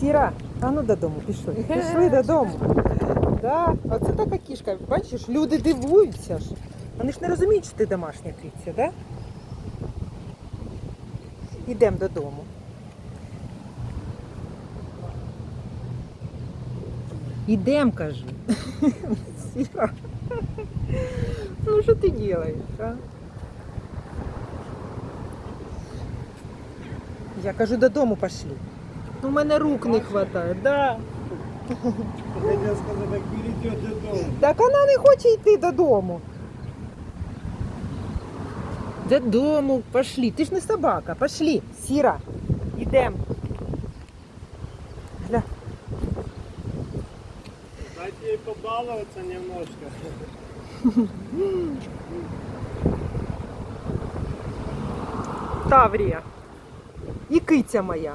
Сіра, а ну додому пішли. Пішли додому. Да, оце така кішка. Бачиш, люди дивуються ж. Вони ж не розуміють, що ти домашня киця, да? Йдемо додому. Ідем, кажу. Сіра. Ну що ти робиш, а? Я кажу, додому пошли. Ну, у мене рук не вистачає, да. Хотел сказать, так перейдет додому. Так вона не хоче йти додому. Додому, пошли. Ти ж не собака, пошли. Сіра, йдемо. Дайте ей побаловаться немножко. Таврія. І киця моя.